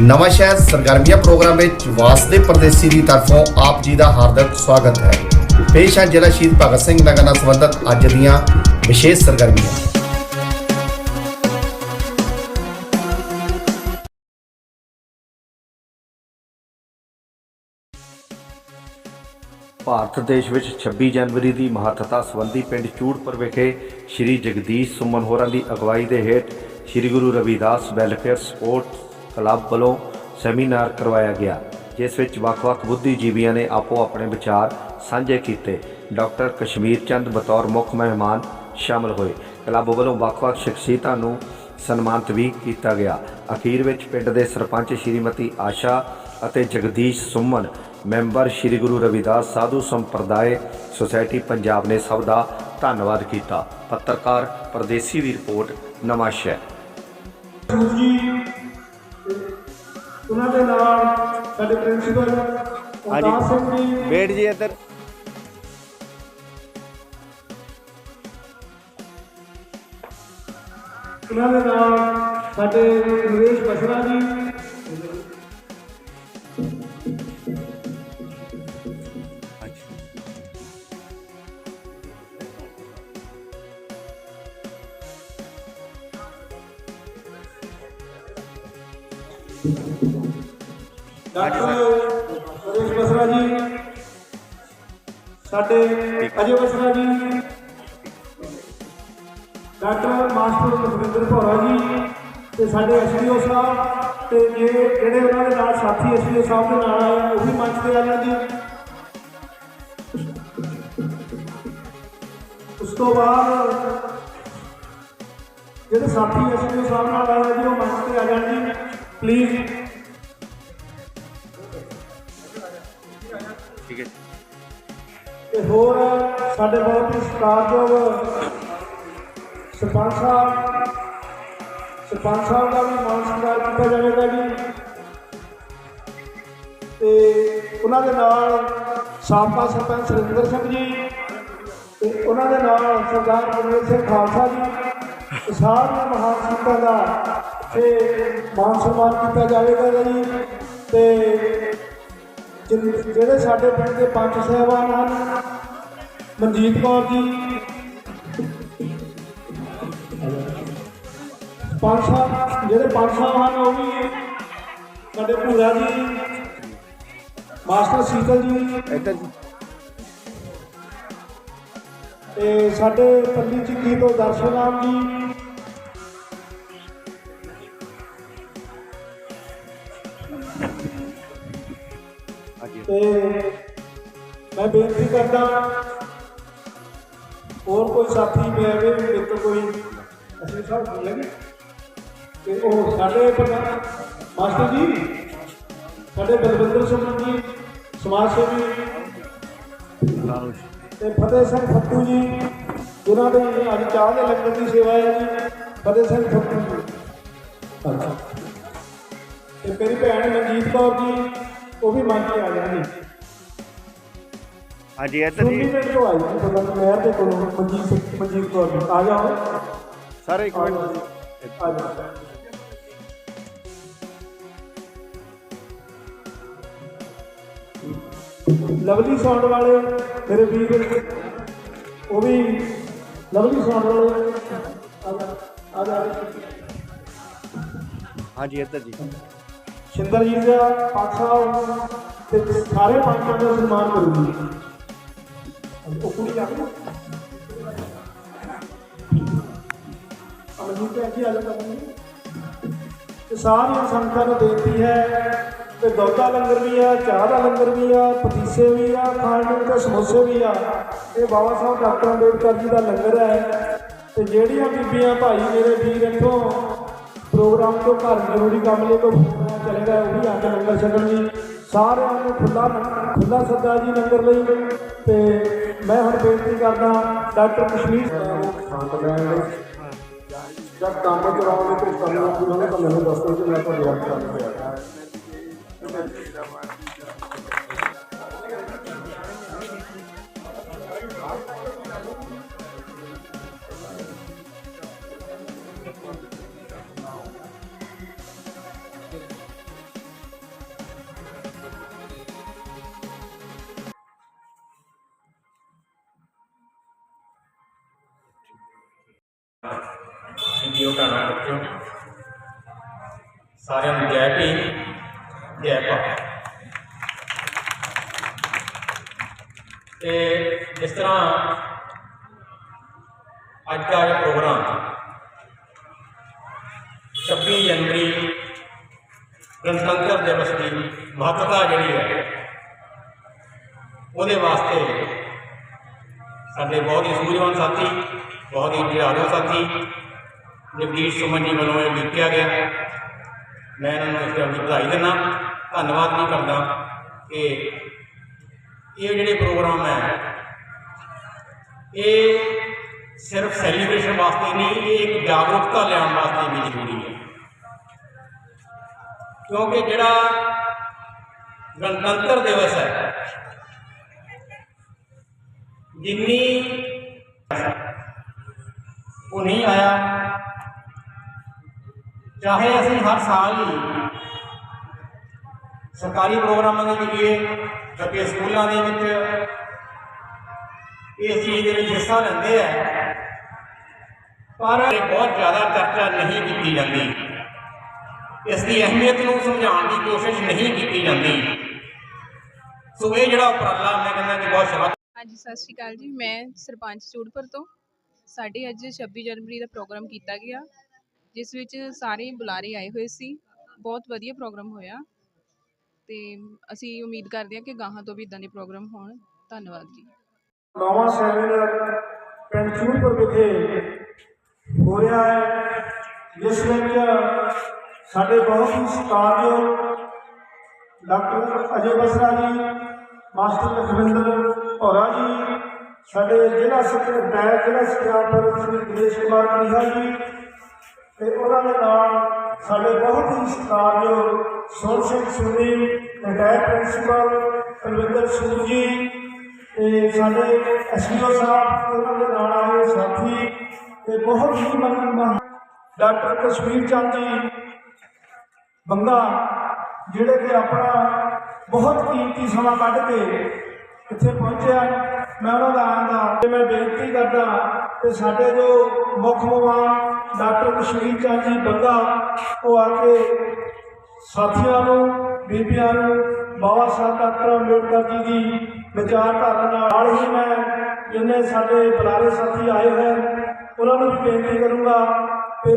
ਨਵਾਂ ਸ਼ਹਿਰ ਸਰਗਰਮੀਆਂ ਪ੍ਰੋਗਰਾਮ ਵਿੱਚ ਵਾਸਦੇ ਪਰਦੇਸੀ ਦੀ ਤਰਫੋਂ ਆਪ ਜੀ ਦਾ ਹਾਰਦਿਕ ਸਵਾਗਤ ਹੈ। ਪੇਸ਼ ਹੈ ਜ਼ਿਲ੍ਹਾ ਸ਼ਹੀਦ ਭਗਤ ਸਿੰਘ ਨਗਰ ਨਾਲ ਸੰਬੰਧਿਤ ਅੱਜ ਦੀਆਂ ਵਿਸ਼ੇਸ਼ ਸਰਗਰਮੀਆਂ। ਭਾਰਤ ਦੇਸ਼ ਵਿੱਚ 26 ਜਨਵਰੀ ਦੀ ਮਹੱਤਤਾ ਸੰਬੰਧੀ ਪਿੰਡ ਚੂੜਪੁਰ ਵਿਖੇ ਸ੍ਰੀ ਜਗਦੀਸ਼ ਸੁਮਨ ਹੋਰਾਂ ਦੀ ਅਗਵਾਈ ਦੇ ਹੇਠ Shri Guru Ravidas welfare sports club ਵੱਲੋਂ ਸੈਮੀਨਾਰ ਕਰਵਾਇਆ ਗਿਆ, ਜਿਸ ਵਿੱਚ ਵੱਖ-ਵੱਖ ਬੁੱਧੀਜੀਵੀਆਂ ਨੇ ਆਪੋ ਆਪਣੇ ਵਿਚਾਰ ਸਾਂਝੇ ਕੀਤੇ। ਡਾਕਟਰ ਕਸ਼ਮੀਰ ਚੰਦ ਬਤੌਰ ਮੁੱਖ ਮਹਿਮਾਨ ਸ਼ਾਮਲ ਹੋਏ। ਕਲੱਬ ਵੱਲੋਂ ਵੱਖ-ਵੱਖ ਸ਼ਖਸੀਅਤਾਂ ਨੂੰ ਸਨਮਾਨਿਤ ਵੀ ਕੀਤਾ ਗਿਆ। ਅਖੀਰ ਵਿੱਚ ਪਿੰਡ ਦੇ ਸਰਪੰਚ ਸ਼੍ਰੀਮਤੀ ਆਸ਼ਾ ਅਤੇ ਜਗਦੀਸ਼ ਸੁਮਨ, ਮੈਂਬਰ ਸ੍ਰੀ ਗੁਰੂ ਰਵਿਦਾਸ ਸਾਧੂ ਸੰਪਰਦਾਇ ਸੁਸਾਇਟੀ ਪੰਜਾਬ ਨੇ ਸਭ ਦਾ ਧੰਨਵਾਦ ਕੀਤਾ। ਪੱਤਰਕਾਰ ਪਰਦੇਸੀ ਦੀ ਰਿਪੋਰਟ ਨਵਾਂ ਸ਼ਹਿਰ ਉਹਨਾਂ ਦੇ ਨਾਲ ਸਾਡੇ ਪ੍ਰਿੰਸੀਪਲ ਅਵਤਾਰ ਸਿੰਘ ਜੀ ਬੈਠ ਜੀ ਇੱਧਰ। ਉਹਨਾਂ ਦੇ ਨਾਲ ਸਾਡੇ ਨਰੇਸ਼ ਬਸਰਾ ਜੀ ਡਾਕਟਰ ਬਸਰਾ ਜੀ। ਸਾਡੇ ਅਜੇ ਬਸਰਾ ਜੀ। ਡਾਕਟਰ ਮਾਸਟਰ ਲਖਵਿੰਦਰ ਭੋਰਾ ਜੀ ਤੇ ਸਾਡੇ ਐਸਡੀਓ ਸਾਹਿਬ ਤੇ ਜੇ ਜਿਹੜੇ ਉਹਨਾਂ ਦੇ ਨਾਲ ਸਾਥੀ ਐਸਡੀਓ ਸਾਹਿਬ ਦੇ ਨਾਲ ਆਏ ਉਹ ਵੀ ਮੰਚ ਤੇ ਆ ਜਾਣ ਜੀ ਉਸ ਤੋਂ ਬਾਅਦ ਜਿਹੜੇ ਸਾਥੀ ਐਸਡੀਓ ਸਾਹਿਬ ਨਾਲ ਆਏ ਜੀ, ਉਹ ਮੰਚ ਤੇ ਆ ਜਾਣ ਜੀ ਪਲੀਜ਼ ਤੇ ਹੋਰ ਸਾਡੇ ਬਹੁਤ ਹੀ ਸਤਿਕਾਰਯੋਗ ਸਰਪੰਚ ਸਾਹਿਬ ਸਰਪੰਚ ਸਾਹਿਬ ਦਾ ਵੀ ਮਾਨ ਸਤਿਕਾਰ ਕੀਤਾ ਜਾਵੇਗਾ ਜੀ। ਤੇ ਉਹਨਾਂ ਦੇ ਨਾਲ ਸਾਬਕਾ ਸਰਪੰਚ ਸੁਰਿੰਦਰ ਸਿੰਘ ਜੀ, ਤੇ ਉਹਨਾਂ ਦੇ ਨਾਲ ਸਰਦਾਰ ਗੁਰਮੇਲ ਸਿੰਘ ਖਾਲਸਾ ਜੀ ਸਾਰੀਆਂ ਮਹਾਨ ਸੰਤਾਂ ਦਾ ਤੇ ਮਾਨ ਸਨਮਾਨ ਕੀਤਾ ਜਾਵੇਗਾ ਜੀ। ਤੇ ਜਿਹੜੇ ਸਾਡੇ ਪਿੰਡ ਦੇ ਪੰਚ ਸਹਿਬਾਨ ਹਨ ਮਨਜੀਤ ਕੌਰ ਜੀ ਪੰਜ ਸਾਹਿਬ ਜਿਹੜੇ ਪੰਜ ਸਾਹਿਬ ਹਨ ਉਹ ਵੀ ਸਾਡੇ ਭੂਰਾ ਜੀ ਮਾਸਟਰ ਸੀਤਲ ਜੀ। ਇੱਧਰ ਜੀ। ਤੇ ਸਾਡੇ ਪੱਲੀ ਚਿੱਕੀ ਤੋਂ ਦਰਸ਼ਨ ਰਾਮ ਜੀ। ਮੈਂ ਬੇਨਤੀ ਕਰਦਾ ਹੋਰ ਕੋਈ ਸਾਥੀ ਮੇਰੇ ਮੇਰੇ ਤੋਂ ਕੋਈ ਅਸੀਂ ਸਭ ਸੁਣ ਲਗੇ ਤੇ ਉਹ ਸਾਡੇ ਪ੍ਰਧਾਨ ਮਾਸਟਰ ਜੀ, ਸਾਡੇ ਬਲਵਿੰਦਰ ਸਿੰਘ ਜੀ, ਸਮਾਜ ਸੇਵੀ ਤੇ ਫਤਿਹ ਸਿੰਘ ਫੱਟੂ ਜੀ ਉਹਨਾਂ ਦੇ ਅੱਜ ਚਾਹ ਦੇ ਲੰਗਰ ਦੀ ਸੇਵਾ ਹੈ ਜੀ, ਫਤਿਹ ਸਿੰਘ ਫੱਟੂ ਜੀ। ਅੱਛਾ। ਤੇ ਮੇਰੀ ਭੈਣ ਮਨਜੀਤ ਕੌਰ ਜੀ, ਉਹ ਵੀ ਮੰਨ ਕੇ ਆ ਜਾਣਗੇ। ਹਾਂਜੀ ਇੱਧਰ ਜੀ। ਪਿੰਡ ਤੋਂ ਆਈ ਜੀ ਤੁਹਾਡਾ ਮਹਿਰ ਦੇ ਕੋਲੋਂ ਮਨਜੀਤ ਸਿੰਘ- ਮਨਜੀਤ ਕੌਰ ਜੀ ਆ ਜਾਓ। ਸਾਰੇ ਇੱਕ ਮਿੰਟ। ਆ ਜਾਓ। ਲਵਲੀ ਸਾਊਂਡ ਵਾਲੇ ਮੇਰੇ ਵੀਰ। ਉਹ ਵੀ ਲਵਲੀ ਸਾਊਂਡ ਵਾਲੇ। ਆ ਜਾ ਹਾਂਜੀ ਇੱਧਰ ਜੀ। ਸ਼ਿੰਦਰ ਜੀ ਦਾ ਸਾਹਿਬ ਤੇ ਸਾਰੇ ਪੰਚਾਂ ਦਾ ਸਨਮਾਨ ਕਰੂਗੀ। ਉਹ ਕੁੜੀ ਆ ਗਈ ਅਮਰਜੀਤ ਭੈਣ ਜੀ ਆ ਜਾ ਤੇ ਸਾਰੀਆਂ ਸੰਗਤਾਂ ਨੂੰ ਬੇਨਤੀ ਹੈ ਕਿ ਦੁੱਧ ਦਾ ਲੰਗਰ ਵੀ ਆ, ਚਾਹ ਦਾ ਲੰਗਰ ਵੀ ਆ, ਪਤੀਸੇ ਵੀ ਆ, ਖਾਣ ਨੂੰ ਤੇ ਸਮੋਸੇ ਵੀ ਆ। ਇਹ ਬਾਬਾ ਸਾਹਿਬ ਡਾਕਟਰ ਅੰਬੇਦਕਰ ਜੀ ਦਾ ਲੰਗਰ ਹੈ। ਤੇ ਜਿਹੜੀਆਂ ਬੀਬੀਆਂ ਭਾਈ ਮੇਰੇ ਵੀਰ ਇੱਥੋਂ ਪ੍ਰੋਗਰਾਮ ਤੋਂ ਘਰ ਜ਼ਰੂਰੀ ਕੰਮ ਲਈ ਤੋਂ ਚਲੇ ਗਏ, ਉਹ ਵੀ ਆ ਕੇ ਲੰਗਰ ਛਕਣ ਜੀ ਸਾਰਿਆਂ ਨੂੰ ਖੁੱਲਾ ਖੁੱਲਾ ਸੱਦਾ ਜੀ ਲੰਗਰ ਲਈ। ਤੇ ਮੈਂ ਹੁਣ ਬੇਨਤੀ ਕਰਦਾ ਡਾਕਟਰ ਕਸ਼ਮੀਰ ਉਹ ਸ਼ਾਂਤ ਲੈਣ ਲਈ ਜਦ ਕੰਮ ਚਲਾਉਣ ਦੇ ਕੁਝ ਕਰਨਾ ਪੂਰਾ ਨਾ ਤਾਂ ਮੈਨੂੰ ਦੱਸੋ ਕਿ ਮੈਂ ਤੁਹਾਡੇ ਹੱਥ ਕਰ ਪਿਆ ਸਾਰਿਆਂ ਨੂੰ ਜੈ ਭੀਮ ਜੈ ਭਾਰਤ ਤੇ ਜਿਸ ਤਰ੍ਹਾਂ ਅੱਜ ਦਾ ਇਹ ਪ੍ਰੋਗਰਾਮ 26 ਜਨਵਰੀ ਗਣਤੰਤਰ ਦਿਵਸ ਦੀ ਮਹੱਤਤਾ ਜਿਹੜੀ ਹੈ ਉਹਦੇ ਵਾਸਤੇ ਸਾਡੇ ਬਹੁਤ ਹੀ ਸੂਝਵਾਨ ਸਾਥੀ ਬਹੁਤ ਹੀ ਪਿਆਰੇ ਸਾਥੀ ਜਗਦੀਸ਼ ਸੁਮਨ ਜੀ ਵੱਲੋਂ ਇਹ ਲਿਖਿਆ ਗਿਆ ਮੈਂ ਇਹਨਾਂ ਨੂੰ ਇਸ ਗੱਲ ਦੀ ਵਧਾਈ ਦਿੰਦਾ। ਧੰਨਵਾਦ ਵੀ ਕਰਦਾ ਕਿ ਇਹ ਜਿਹੜੇ ਪ੍ਰੋਗਰਾਮ ਹੈ, ਇਹ ਸਿਰਫ ਸੈਲੀਬ੍ਰੇਸ਼ਨ ਵਾਸਤੇ ਨਹੀਂ, ਇਹ ਇੱਕ ਜਾਗਰੂਕਤਾ ਲਿਆਉਣ ਵਾਸਤੇ ਵੀ ਜ਼ਰੂਰੀ ਹੈ। ਕਿਉਂਕਿ ਜਿਹੜਾ ਗਣਤੰਤਰ ਦਿਵਸ ਹੈ, ਜਿੰਨੀ ਉਹ ਨਹੀਂ ਆਇਆ ਚਾਹੇ ਅਸੀਂ ਹਰ ਸਾਲ ਹੀ ਸਰਕਾਰੀ ਪ੍ਰੋਗਰਾਮਾਂ ਦੇ ਜਰੀਏ ਅਤੇ ਸਕੂਲਾਂ ਦੇ ਵਿੱਚ ਇਸ ਚੀਜ਼ ਦੇ ਵਿੱਚ ਹਿੱਸਾ ਲੈਂਦੇ ਆ, ਪਰ ਇਹ ਬਹੁਤ ਜ਼ਿਆਦਾ ਚਰਚਾ ਨਹੀਂ ਕੀਤੀ ਜਾਂਦੀ। ਇਸ ਦੀ ਅਹਿਮੀਅਤ ਨੂੰ ਸਮਝਾਉਣ ਦੀ ਕੋਸ਼ਿਸ਼ ਨਹੀਂ ਕੀਤੀ ਜਾਂਦੀ। ਸੋ ਇਹ ਜਿਹੜਾ ਉਪਰਾਲਾ ਮੈਂ ਕਹਿੰਦਾ ਕਿ ਬਹੁਤ ਸ਼ਲਾਘਾ ਹਾਂਜੀ, ਸਤਿ ਸ਼੍ਰੀ ਅਕਾਲ ਜੀ। ਮੈਂ ਸਰਪੰਚ ਚੂੜਪੁਰ ਤੋਂ। ਸਾਡੇ ਅੱਜ 26 ਜਨਵਰੀ ਦਾ ਪ੍ਰੋਗਰਾਮ ਕੀਤਾ ਗਿਆ। ਜਿਸ ਵਿੱਚ ਸਾਰੇ ਬੁਲਾਰੇ ਆਏ ਹੋਏ ਸੀ। ਬਹੁਤ ਵਧੀਆ ਪ੍ਰੋਗਰਾਮ ਹੋਇਆ। ਤੇ ਅਸੀਂ ਉਮੀਦ ਕਰਦੇ ਹਾਂ ਕਿ ਗਾਹਾਂ ਤੋਂ ਵੀ ਇਦਾਂ ਦੇ ਪ੍ਰੋਗਰਾਮ ਹੋਣ। ਧੰਨਵਾਦ ਜੀ। ਨਵਾਂ ਸੈਮੀਨਾਰ ਪਿੰਡ ਚੂੜਪੁਰ ਵਿਖੇ ਹੋ ਰਿਹਾ ਹੈ, ਜਿਸ ਵਿੱਚ ਸਾਡੇ ਬਹੁਤ ਹੀ ਸਤਿਕਾਰਯੋਗ ਡਾਕਟਰ ਅਜੇ ਬਸਰਾ ਜੀ, ਮਾਸਟਰ ਲਖਵਿੰਦਰ ਭੌਰਾ ਜੀ, ਸਾਡੇ ਜ਼ਿਲ੍ਹਾ ਸਕੱਤਰ ਜ਼ਿਲ੍ਹਾ ਸਿੱਖਿਆ ਸ੍ਰੀ ਦਿਨੇਸ਼ ਕੁਮਾਰ ਕਨੀਹਾ ਜੀ ਤੇ ਉਹਨਾਂ ਦੇ ਨਾਲ ਸਾਡੇ ਬਹੁਤ ਹੀ ਸਤਿਕਾਰਯੋਗ ਸੋਨ ਸਿੰਘ ਸੁਨੀ ਰਿਟਾਇਰ ਪ੍ਰਿੰਸੀਪਲ ਕੁਲਵਿੰਦਰ ਸਿੰਘ ਜੀ ਤੇ ਸਾਡੇ ਐਸਪੀਓ ਸਾਹਿਬ ਤੇ ਉਹਨਾਂ ਦੇ ਨਾਲ ਆਏ ਸਾਥੀ ਤੇ ਬਹੁਤ ਹੀ ਮਨ ਡਾਕਟਰ ਕਸ਼ਮੀਰ ਚੰਦ ਜੀ ਬੰਗਾ, ਜਿਹੜੇ ਕਿ ਆਪਣਾ ਬਹੁਤ ਕੀਮਤੀ ਸਮਾਂ ਕੱਢ ਕੇ ਇੱਥੇ ਪਹੁੰਚਿਆ ਮੈਂ ਉਹਨਾਂ ਦਾ ਆਂਦਾ ਤੇ ਮੈਂ ਬੇਨਤੀ ਕਰਦਾ ਕਿ ਸਾਡੇ ਜੋ ਮੁੱਖ ਮਹਿਮਾਨ ਡਾਕਟਰ ਕਸ਼ਮੀਰ ਚੰਦ ਜੀ ਬੰਗਾ ਉਹ ਆ ਕੇ ਸਾਥੀਆਂ ਨੂੰ ਬੀਬੀਆਂ ਨੂੰ ਬਾਬਾ ਸਾਹਿਬ ਡਾਕਟਰ ਅੰਬੇਡਕਰ ਜੀ ਦੀ ਵਿਚਾਰਧਾਰਾ ਨਾਲ ਹੀ ਮੈਂ ਜਿੰਨੇ ਸਾਡੇ ਬੁਲਾਰੇ ਸਾਥੀ ਆਏ ਹੋਏ ਹਨ, ਉਹਨਾਂ ਨੂੰ ਵੀ ਬੇਨਤੀ ਕਰੂੰਗਾ ਕਿ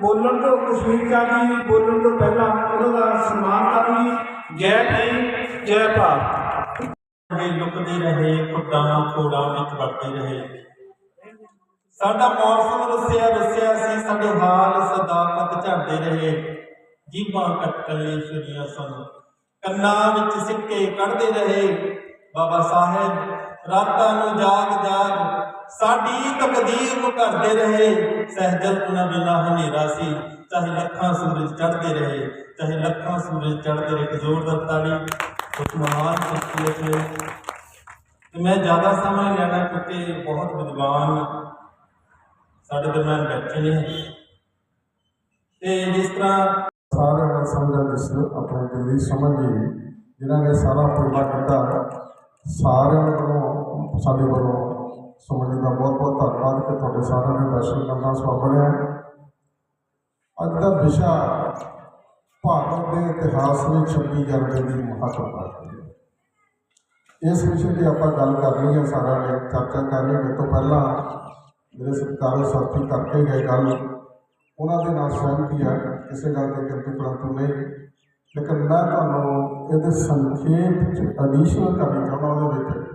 ਬੋਲਣ ਤੋਂ ਕਸ਼ਮੀਰ ਚੰਦ ਜੀ ਬੋਲਣ ਤੋਂ ਪਹਿਲਾਂ ਉਹਨਾਂ ਦਾ ਸਨਮਾਨ ਕਰਨਗੇ। ਜੈ ਭੀਮ ਜੈ ਭਾਰਤ। ਦੇ ਲੁਕਦੇ ਰਹੇ, ਖੁੱਡਾਂ ਕੋੜਾਂ ਵਿੱਚ ਵੜਦੇ ਰਹੇ। ਸਾਡਾ ਮੌਸਮ ਰੁੱਸਿਆ ਰੁੱਸਿਆ ਸੀ, ਸਾਡੇ ਹਾਲ ਸਦਾਕਤ ਝਾੜਦੇ ਰਹੇ। ਜੀਬਾਂ ਕੱਟਣ ਲਈ ਸੁਣੀਆਂ ਸਨ, ਕੰਨਾਂ ਵਿੱਚ ਸਿੱਕੇ ਕੱਢਦੇ ਰਹੇ। ਬਾਬਾ ਸਾਹਿਬ, ਰਾਤਾਂ ਨੂੰ ਜਾਗ ਜਾਗ ਸਾਡੀ ਤਕਦੀਰ ਨੂੰ ਕਰਦੇ ਰਹੇ। ਸਹਿਜਲ ਤੁਨਾ ਬਿਨਾ ਹਨੇਰਾ ਸੀ, ਚਾਹੇ ਲੱਖਾਂ ਸੂਰਜ ਚੜ੍ਹਦੇ ਰਹੇ, ਚਾਹੇ ਲੱਖਾਂ ਸੂਰਜ ਚੜ੍ਹਦੇ ਰਹੇ। ਇੱਕ ਜ਼ੋਰਦਾਰ ਤਾੜੀ ਉਸ ਮਹਾਨ ਸ਼ਖਸੀਅਤ ਤੇ ਮੈਂ ਜ਼ਿਆਦਾ ਸਮਾਂ ਲੈਣਾ ਕਿਉਂਕਿ ਬਹੁਤ ਵਿਦਵਾਨ ਸਾਡੇ ਦਰਮਿਆਨ ਬੈਠੇ ਨੇ। ਤੇ ਜਿਸ ਤਰ੍ਹਾਂ ਸਾਰਿਆਂ ਦਾ ਸਮਝਾ ਜਿਸ ਆਪਣੇ ਦਿੱਲੀ ਸਮਝ ਜੀ ਜਿਨ੍ਹਾਂ ਨੇ ਸਾਰਾ ਪ੍ਰੋਗਰਾਮ ਕੀਤਾ ਸਾਰਿਆਂ ਵੱਲੋਂ, ਸਾਡੇ ਵੱਲੋਂ ਸਮਝ ਦਾ ਬਹੁਤ ਬਹੁਤ ਧੰਨਵਾਦ ਕਿ ਤੁਹਾਡੇ ਸਾਰਿਆਂ ਨੇ ਦਰਸ਼ਨ ਕਰਨਾ ਸਬਬ ਬਣਿਆ। ਅੱਜ ਦਾ ਵਿਸ਼ਾ ਭਾਰਤ ਦੇ ਇਤਿਹਾਸ ਵਿੱਚ 26 ਜਨਵਰੀ ਦੀ ਮਹੱਤਤਾ ਹੈ ਇਸ ਵਿਸ਼ੇ ਤੇ ਆਪਾਂ ਗੱਲ ਕਰਨੀ ਹੈ ਸਾਰਿਆਂ ਨੇ ਚਰਚਾ ਕਰਨੀ ਮੇਰੇ ਤੋਂ ਪਹਿਲਾਂ ਮੇਰੇ ਸਤਿਕਾਰਯੋਗ ਸਾਥੀ ਕਰਕੇ ਗਏ ਗੱਲ ਉਹਨਾਂ ਦੇ ਨਾਲ ਸਹਿਮਤੀ ਹੈ ਕਿਸੇ ਗੱਲ ਦੇ ਕਿੰਤੂ ਪਰੰਤੂ ਨਹੀਂ ਲੇਕਿਨ ਮੈਂ ਤੁਹਾਨੂੰ ਇਹਦੇ ਸੰਖੇਪ ਚ ਐਡੀਸ਼ਨਲ ਕਰਨੀ ਚਾਹੁੰਦਾ ਉਹਦੇ ਵਿੱਚ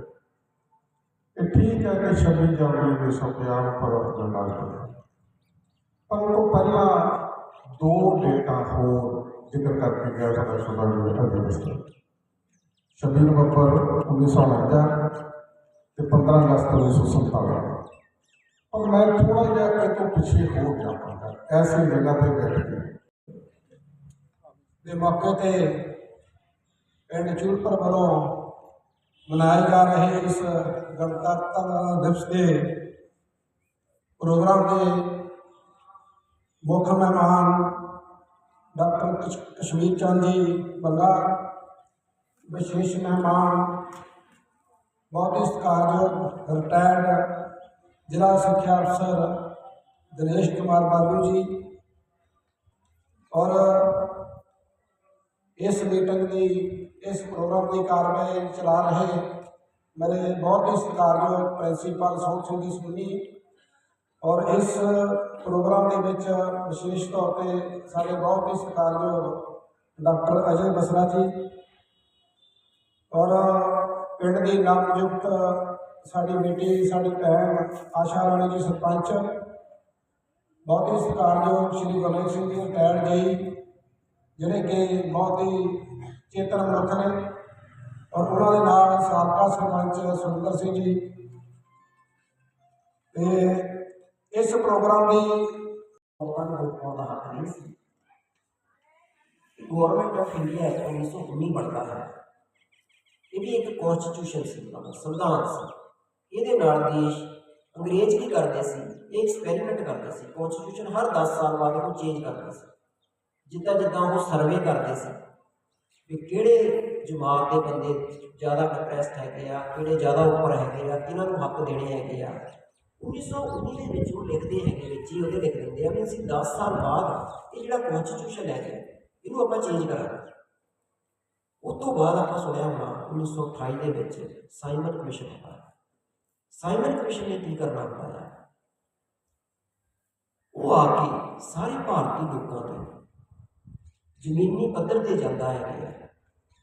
ਇਹ ਠੀਕ ਹੈ ਕਿ 26 ਜਨਵਰੀ ਦੇ ਸਪਿਆਰ ਪਰ ਜਨਾਲ ਪਰ ਉਹ ਤੋਂ ਪਹਿਲਾਂ ਦੋ ਡੇਟਾ ਹੋਰ ਜ਼ਿਕਰ ਕਰਕੇ ਗਿਆ ਸਾਡਾ ਸ਼ੁਭਾ ਜੀ ਅਧਿਵਸ 26 ਨਵੰਬਰ 1949 ਤੇ 15 ਅਗਸਤ 1947 ਪਰ ਮੈਂ ਥੋੜਾ ਜਿਹਾ ਇਹ ਤੋਂ ਪਿੱਛੇ ਹੋ ਜਾਵਾਂਗਾ। ਐਸੀ ਜਗ੍ਹਾ ਤੇ ਬੈਠ ਕੇ। ਦੇ ਮੌਕੇ ਤੇ ਪਿੰਡ ਚੂਲਪੁਰ ਵੱਲੋਂ ਮਨਾਏ ਜਾ ਰਹੇ ਇਸ ਗਣਤੰਤਰ ਦਿਵਸ ਦੇ ਪ੍ਰੋਗਰਾਮ ਦੇ ਮੁੱਖ ਮਹਿਮਾਨ ਡਾਕਟਰ ਕਸ਼- ਕਸ਼ਮੀਰ ਚੰਦ ਜੀ ਬੰਗਾ ਵਿਸ਼ੇਸ਼ ਮਹਿਮਾਨ ਬਹੁਤ ਹੀ ਸਤਿਕਾਰਯੋਗ ਰਿਟਾਇਰਡ ਜ਼ਿਲ੍ਹਾ ਸਿੱਖਿਆ ਅਫਸਰ ਦਿਨੇਸ਼ ਕੁਮਾਰ ਬਾਬੂ ਜੀ ਔਰ ਇਸ ਮੀਟਿੰਗ ਦੀ ਇਸ ਪ੍ਰੋਗਰਾਮ ਦੀ ਕਾਰਵਾਈ ਚਲਾ ਰਹੇ ਮੇਰੇ ਬਹੁਤ ਹੀ ਸਤਿਕਾਰਯੋਗ ਪ੍ਰਿੰਸੀਪਲ ਸੋਹ ਸਿੰਘ ਜੀ ਸੁਣੀ ਔਰ ਇਸ ਪ੍ਰੋਗਰਾਮ ਦੇ ਵਿੱਚ ਵਿਸ਼ੇਸ਼ ਤੌਰ ਤੇ ਸਾਡੇ ਬਹੁਤ ਹੀ ਸਤਿਕਾਰਯੋਗ ਡਾਕਟਰ ਅਜੇ ਬਸਰਾ ਜੀ ਔਰ ਪਿੰਡ ਦੀ ਨਵਨਿਯੁਕਤ ਸਾਡੀ ਬੇਟੀ, ਸਾਡੀ ਭੈਣ ਆਸ਼ਾ ਰਾਣੀ ਜੀ ਸਰਪੰਚ, ਬਹੁਤ ਹੀ ਸਤਿਕਾਰਯੋਗ ਸ਼੍ਰੀ ਗੁਰਮੇਲ ਸਿੰਘ ਜੀ ਰਿਟਾਇਰਡ ਜੀ ਜਿਹੜੇ ਕਿ ਬਹੁਤ ਹੀ ਚੇਤਨ ਮਨੁੱਖ ਨੇ ਔਰ ਉਹਨਾਂ ਦੇ ਨਾਲ ਸਾਬਕਾ ਸਰਪੰਚ ਸੁਰਿੰਦਰ ਸਿੰਘ ਜੀ ਤੇ ਇਸ ਪ੍ਰੋਗਰਾਮ ਦੀ ਲੋਕਾਂ ਨੂੰ ਵੋਟ ਪਾਉਣ ਦਾ ਹੱਕ ਨਹੀਂ ਸੀ। ਗਵਰਨਮੈਂਟ ਆਫ ਇੰਡੀਆ ਐਕਟ 1919 ਬਣਦਾ ਹੈ। ਇਹ ਵੀ ਇੱਕ ਕਨਸਟੀਟਿਊਸ਼ਨ ਸੀ, ਮਤਲਬ ਸੰਵਿਧਾਨ ਸੀ। ਇਹਦੇ ਨਾਲ ਦੇਸ਼ ਅੰਗਰੇਜ਼ ਕੀ ਕਰਦੇ ਸੀ? ਇਹ ਐਕਸਪੈਰੀਮੈਂਟ ਕਰਦੇ ਸੀ। ਕਨਸਟੀਟਿਊਸ਼ਨ ਹਰ 10 ਸਾਲ ਬਾਅਦ ਇਹਨੂੰ ਚੇਂਜ ਕਰਦੇ ਸੀ। ਜਿੱਦਾਂ ਜਿੱਦਾਂ ਉਹ ਸਰਵੇ ਕਰਦੇ ਸੀ ਵੀ ਕਿਹੜੇ ਜਮਾਤ ਦੇ ਬੰਦੇ ਜ਼ਿਆਦਾ ਡਿਪਰੈਸਡ ਹੈਗੇ ਆ, ਕਿਹੜੇ ਜ਼ਿਆਦਾ ਉੱਪਰ ਹੈਗੇ ਆ, ਕਿਹਨਾਂ ਨੂੰ ਹੱਕ ਦੇਣੇ ਹੈਗੇ ਆ। 1919 ਦੇ ਵਿੱਚ ਉਹ ਲਿਖਦੇ ਹੈਗੇ ਵਿੱਚ ਹੀ, ਉਹਦੇ ਲਿਖ ਦਿੰਦੇ ਆ ਵੀ ਅਸੀਂ 10 ਸਾਲ ਬਾਅਦ ਇਹ ਜਿਹੜਾ ਕਨਸਟੀਟਿਊਸ਼ਨ ਹੈ ਇਹਨੂੰ ਆਪਾਂ ਚੇਂਜ ਕਰਾਂਗੇ। ਉਸ ਤੋਂ ਬਾਅਦ ਆਪਾਂ ਸੁਣਿਆ ਹੋਣਾ 1928 ਦੇ ਵਿੱਚ ਸਾਈਮਨ ਕਮਿਸ਼ਨ ਹੁੰਦਾ ਸਾਈਮਨ ਕਮਿਸ਼ਨ ਨੇ ਕੀ ਕਰਨਾ ਹੁੰਦਾ ਹੈ ਉਹ ਆ ਕੇ ਸਾਰੇ ਭਾਰਤੀ ਲੋਕਾਂ 'ਤੇ ਜ਼ਮੀਨੀ ਪੱਧਰ ਤੇ ਜਾਂਦਾ ਹੈ।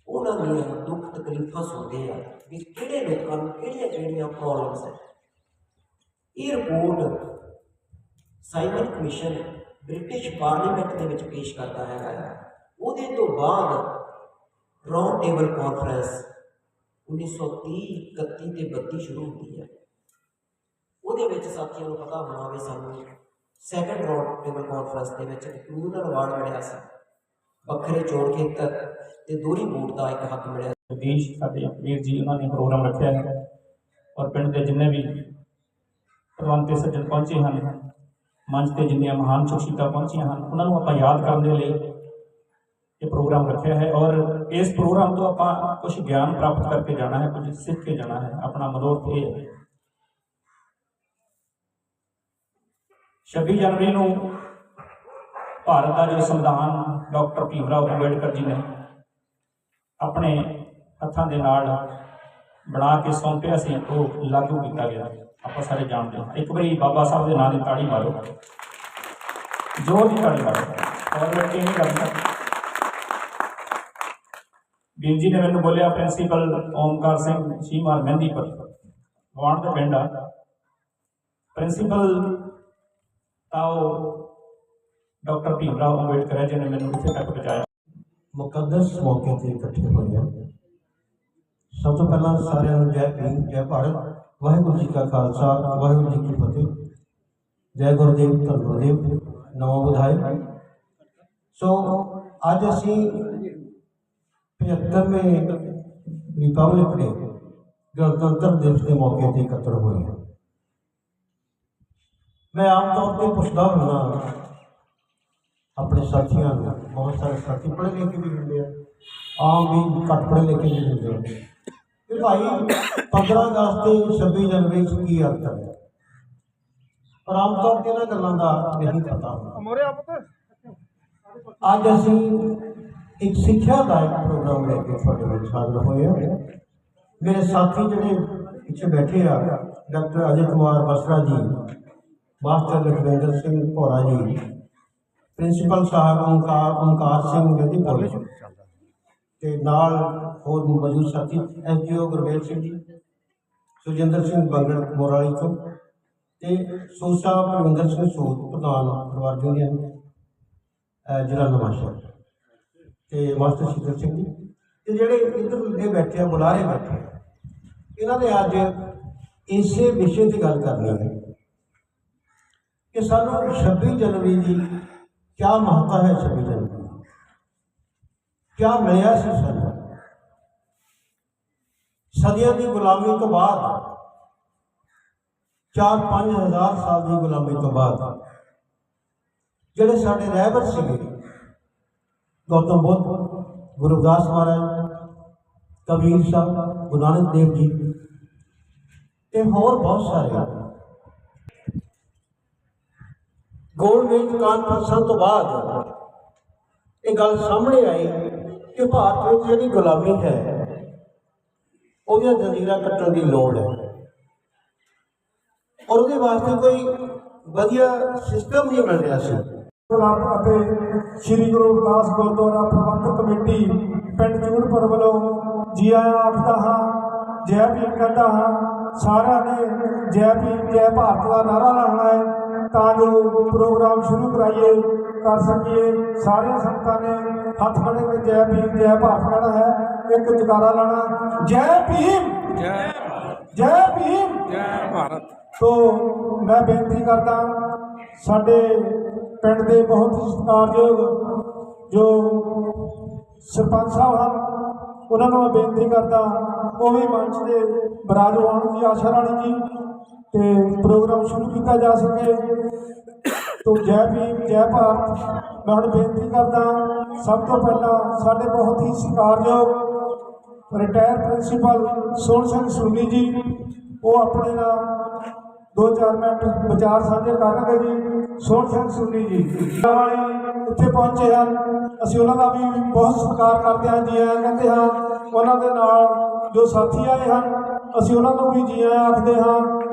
ਉਹਨਾਂ ਦੀਆਂ ਦੁੱਖ ਤਕਲੀਫਾਂ ਸੁਣਦੇ ਆ ਵੀ ਕਿਹੜੇ ਲੋਕਾਂ ਨੂੰ ਕਿਹੜੀਆਂ ਕਿਹੜੀਆਂ ਪ੍ਰੋਬਲਮਸ ਹੈ। ਇਹ report Simon commission British parliament ਦੇ ਵਿੱਚ ਪੇਸ਼ ਕਰਦਾ ਹੈਗਾ ਉਹਦੇ ਤੋਂ ਬਾਅਦ ਰਾਉਂਡ ਟੇਬਲ ਕਾਨਫਰੰਸ 1930 31 ਤੇ 32 ਸ਼ੁਰੂ ਹੁੰਦੀ ਹੈ। ਉਹਦੇ ਵਿੱਚ ਸਾਥੀਆਂ ਨੂੰ ਪਤਾ ਹੋਣਾ ਵੀ ਸਾਨੂੰ ਸੈਕੰਡ ਰਾਉਂਡ ਟੇਬਲ ਕਾਨਫਰੰਸ ਦੇ ਵਿੱਚ ਕਮਿਊਨਲ ਅਵਾਰਡ ਮਿਲਿਆ ਸੀ। ਵੱਖਰੇ ਚੋਣ ਖੇਤਰ ਤੇ ਦੋਹਰੀ ਵੋਟ ਦਾ ਇੱਕ ਹੱਕ ਮਿਲਿਆ ਜਗਦੀਸ਼ ਸਾਡੇ ਵੀਰ ਜੀ, ਉਹਨਾਂ ਨੇ ਪ੍ਰੋਗਰਾਮ ਰੱਖਿਆ ਹੈ। ਔਰ ਪਿੰਡ ਦੇ ਜਿੰਨੇ ਵੀ ਪ੍ਰਬੰਧ ਸੱਜਣ ਪਹੁੰਚੇ ਹਨ। ਮੰਚ ਤੇ ਜਿੰਨੀਆਂ ਮਹਾਨ ਸ਼ਖਸੀਅਤਾਂ ਪਹੁੰਚੀਆਂ ਹਨ, ਉਹਨਾਂ ਨੂੰ ਆਪਾਂ ਯਾਦ ਕਰਨ ਦੇ ਲਈ ਇਹ ਪ੍ਰੋਗਰਾਮ ਰੱਖਿਆ ਹੈ ਔਰ ਇਸ ਪ੍ਰੋਗਰਾਮ ਤੋਂ ਆਪਾਂ ਕੁਝ ਗਿਆਨ ਪ੍ਰਾਪਤ ਕਰਕੇ ਜਾਣਾ ਹੈ, ਕੁਝ ਸਿੱਖ ਕੇ ਜਾਣਾ ਹੈ। ਆਪਣਾ ਮਨੋਰਥ ਇਹ ਹੈ। 26 ਜਨਵਰੀ ਨੂੰ ਭਾਰਤ ਦਾ ਜੋ ਸੰਵਿਧਾਨ, ਡਾਕਟਰ ਭੀਮ ਰਾਓ ਅੰਬੇਡਕਰ ਜੀ ਨੇ ਆਪਣੇ ਹੱਥਾਂ ਦੇ ਨਾਲ ਬਣਾ ਕੇ ਸੌਂਪਿਆ ਸੀ, ਉਹ ਲਾਗੂ ਕੀਤਾ ਗਿਆ। ਆਪਾਂ ਸਾਰੇ ਜਾਣਦੇ ਹਾਂ। ਇੱਕ ਵਾਰੀ ਬਾਬਾ ਸਾਹਿਬ ਦੇ ਨਾਂ ਦੀ ਤਾੜੀ ਮਾਰੋ। ਜ਼ੋਰ ਦੀ ਤਾੜੀ ਮਾਰੋ। ਔਰ ਮੈਂ ਇਹ ਨਹੀਂ ਕਰਦਾ। ਵੀਰ ਜੀ ਨੇ ਮੈਨੂੰ ਬੋਲਿਆ, ਪ੍ਰਿੰਸੀਪਲ ਓਮਕਾਰ ਸਿੰਘ ਸ਼ੀਮਾਰ ਮਹਿੰਦੀਪੁਰ ਗਵਾਂਢ ਦਾ ਪਿੰਡ ਆ। ਪ੍ਰਿੰਸੀਪਲ ਤਾਓ ਡਾਕਟਰ ਭੀਮ ਰਾਓ ਅੰਬੇਡਕਰ ਹੈ, ਜਿਹਨੇ ਮੈਨੂੰ ਇੱਥੇ ਤੱਕ ਪਹੁੰਚਾਇਆ। ਮੁਕੱਦਸ ਮੌਕੇ ਤੇ ਇਕੱਠੇ ਹੋਏ ਸਭ ਤੋਂ ਪਹਿਲਾਂ ਸਾਰਿਆਂ ਨੂੰ ਜੈ ਭੀਮ, ਜੈ ਭਾਰਤ। ਵਾਹਿਗੁਰੂ ਜੀ ਕਾ ਖਾਲਸਾ, ਵਾਹਿਗੁਰੂ ਜੀ ਕੀ ਫਤਿਹ। ਜੈ ਗੁਰਦੇਵ, ਧੰਨ ਗੁਰਦੇਵ, ਨਮੋ ਬੁਧਾਏ ਸੋ ਅੱਜ ਅਸੀਂ 75ਵੇਂ ਰਿਪਬਲਿਕ ਡੇ, ਗਣਤੰਤਰ ਦਿਵਸ ਦੇ ਮੌਕੇ ਤੇ ਇਕੱਤਰ ਹੋਏ ਹਾਂ। ਮੈਂ ਆਮ ਤੌਰ ਤੇ ਪੁੱਛਦਾ ਹੁੰਦਾ ਆਪਣੇ ਸਾਥੀਆਂ ਨੂੰ, ਬਹੁਤ ਸਾਰੇ ਸਾਥੀ ਪੜ੍ਹੇ ਲਿਖੇ ਵੀ ਹੁੰਦੇ ਆ, ਆਮ ਵੀ ਘੱਟ ਪੜ੍ਹੇ ਲਿਖੇ ਵੀ ਹੁੰਦੇ ਆ। ਕਿ ਭਾਈ 15 ਅਗਸਤ ਤੇ 26 ਜਨਵਰੀ ਚ ਕੀ ਅਰਥ ਹੈ? ਪਰ ਆਮ ਤੌਰ ਤੇ ਇਹਨਾਂ ਗੱਲਾਂ ਦਾ ਨਹੀਂ ਪਤਾ ਮੋਰੇ ਆਪ ਤੇ। ਅੱਜ ਅਸੀਂ ਇੱਕ ਸਿੱਖਿਆ ਦਾ ਇੱਕ ਪ੍ਰੋਗਰਾਮ ਲੈ ਕੇ ਤੁਹਾਡੇ ਵਿੱਚ ਹਾਜ਼ਰ ਹੋਏ ਹਾਂ। ਮੇਰੇ ਸਾਥੀ ਜਿਹੜੇ ਪਿੱਛੇ ਬੈਠੇ ਆ ਡਾਕਟਰ ਅਜੇ ਕੁਮਾਰ ਬਸਰਾ ਜੀ ਮਾਸਟਰ ਲਖਵਿੰਦਰ ਸਿੰਘ ਭੋਰਾ ਜੀ ਪ੍ਰਿੰਸੀਪਲ ਸਾਹਿਬ ਓਮਕਾਰ ਓਮਕਾਰ ਸਿੰਘ ਗੰਦੀਪੁਰ ਤੇ ਨਾਲ ਹੋਰ ਮੌਜੂਦ ਸਾਥੀ ਐਸਡੀਓ ਗੁਰਮੇਲ ਸਿੰਘ ਜੀ ਸੁਜਿੰਦਰ ਸਿੰਘ ਬੰਗੜ ਮੋਰਾਲੀ ਤੋਂ ਤੇ ਸੋਸਾ ਪ੍ਰਵਿੰਦਰ ਸਿੰਘ ਸੂਦ ਪ੍ਰਧਾਨ ਪਰਿਵਾਰ ਯੂਨੀਅਨ ਅਹ, ਜ਼ਿਲ੍ਹਾ ਨਵਾਂਸ਼ਹਿਰ ਤੇ ਮਾਸਟਰ ਸ਼ਿਕਰ ਸਿੰਘ ਜੀ। ਤੇ ਜਿਹੜੇ ਇੱਧਰ ਦੇ ਬੈਠੇ ਆ, ਬੁਲਾਰੇ ਬੈਠੇ ਆ, ਇਹਨਾਂ ਨੇ ਅੱਜ ਇਸੇ ਵਿਸ਼ੇ ਤੇ ਗੱਲ ਕਰਨੀ ਹੈ ਕਿ ਸਾਨੂੰ 26 ਜਨਵਰੀ ਦੀ ਕੀ ਮਹੱਤਤਾ ਹੈ 26 ਜਨਵਰੀ ਮਿਲਿਆ ਸੀ ਸਾਨੂੰ? ਸਦੀਆਂ ਦੀ ਗੁਲਾਮੀ ਤੋਂ ਬਾਅਦ 4-5 ਹਜ਼ਾਰ ਸਾਲ ਦੀ ਗੁਲਾਮੀ ਤੋਂ ਬਾਅਦ, ਜਿਹੜੇ ਸਾਡੇ ਰਹਿਬਰ ਸੀਗੇ, ਗੌਤਮ ਬੁੱਧ ਗੁਰਦਾਸ ਮਹਾਰਾਜ, ਕਬੀਰ ਸਾਹਿਬ, ਗੁਰੂ ਨਾਨਕ ਦੇਵ ਜੀ ਤੇ ਹੋਰ ਬਹੁਤ ਸਾਰੇ। ਗੋਲਮੇਜ ਕਾਨਫਰੰਸਾਂ ਤੋਂ ਬਾਅਦ ਇਹ ਗੱਲ ਸਾਹਮਣੇ ਆਈ ਕਿ ਭਾਰਤ ਵਿੱਚ ਜਿਹੜੀ ਗੁਲਾਮੀ ਹੈ, ਉਹਦੀਆਂ ਜੰਜੀਰਾਂ ਕੱਟਣ ਦੀ ਲੋੜ ਹੈ। ਔਰ ਉਹਦੇ ਵਾਸਤੇ ਕੋਈ ਵਧੀਆ ਸਿਸਟਮ ਨਹੀਂ ਮਿਲ ਰਿਹਾ ਸੀ। ਕਲੱਬ ਅਤੇ ਸ੍ਰੀ ਗੁਰੂ ਰਵਿਦਾਸ ਗੁਰਦੁਆਰਾ ਪ੍ਰਬੰਧਕ ਕਮੇਟੀ ਪਿੰਡ ਚੂੜਪੁਰ ਵੱਲੋਂ ਜੀ ਆਇਆਂ ਆਖਦਾ ਹਾਂ ਜੈ ਭੀਮ ਕਹਿੰਦਾ ਹਾਂ, ਸਾਰਿਆਂ ਨੇ ਜੈ ਭੀਮ ਜੈ ਭਾਰਤ ਦਾ ਨਾਰਾ ਲਾਉਣਾ ਹੈ। ਤਾਂ ਜੋ ਪ੍ਰੋਗਰਾਮ ਸ਼ੁਰੂ ਕਰਾਈਏ ਕਰ ਸਕੀਏ। ਸਾਰੀਆਂ ਸੰਗਤਾਂ ਨੇ ਹੱਥ ਖੜੇ ਕੇ ਜੈ ਭੀਮ ਜੈ ਭਾਰਤ ਕਹਿਣਾ ਹੈ। ਇੱਕ ਜਕਾਰਾ ਲਾਣਾ ਜੈ ਭੀਮ! ਜੈ ਜੈ ਭੀਮ! ਜੈ ਭਾਰਤ। ਤੋਂ ਮੈਂ ਬੇਨਤੀ ਕਰਦਾ ਸਾਡੇ ਪਿੰਡ ਦੇ ਬਹੁਤ ਹੀ ਸਤਿਕਾਰਯੋਗ ਜੋ ਸਰਪੰਚ ਸਾਹਿਬ ਹਨ ਉਹਨਾਂ ਨੂੰ ਮੈਂ ਬੇਨਤੀ ਕਰਦਾ ਉਹ ਵੀ ਮੰਚ ਤੇ ਬਰਾਜਮਾਨ ਜੀ ਆਸ਼ਾ ਰਾਣੀ ਜੀ ਤੇ ਪ੍ਰੋਗਰਾਮ ਸ਼ੁਰੂ ਕੀਤਾ ਜਾ ਸਕੇ। ਤੋਂ ਜੈ ਭੀਮ, ਜੈ ਭਾਰਤ। ਮੈਂ ਹੁਣ ਬੇਨਤੀ ਕਰਦਾ, ਸਭ ਤੋਂ ਪਹਿਲਾਂ ਸਾਡੇ ਬਹੁਤ ਹੀ ਸਤਿਕਾਰਯੋਗ ਰਿਟਾਇਰ ਪ੍ਰਿੰਸੀਪਲ ਸੋਹਣ ਸਿੰਘ ਸੁਨੀ ਜੀ, ਉਹ ਆਪਣੇ ਨਾਲ ਦੋ ਚਾਰ ਮਿੰਟ ਵਿਚਾਰ ਸਾਂਝੇ ਕਰਨਗੇ ਜੀ। ਸੋਹਣ ਸਿੰਘ ਸੁਨੀ ਜੀ ਵਾਲੀ ਉੱਥੇ ਪਹੁੰਚੇ ਹਨ। ਅਸੀਂ ਉਹਨਾਂ ਦਾ ਵੀ ਬਹੁਤ ਸਤਿਕਾਰ ਕਰਦੇ ਹਾਂ, ਜੀ ਆਇਆਂ ਕਹਿੰਦੇ ਹਾਂ। ਉਹਨਾਂ ਦੇ ਨਾਲ ਜੋ ਸਾਥੀ ਆਏ ਹਨ, ਅਸੀਂ ਉਹਨਾਂ ਨੂੰ ਵੀ ਜੀ ਆਇਆਂ ਆਖਦੇ ਹਾਂ।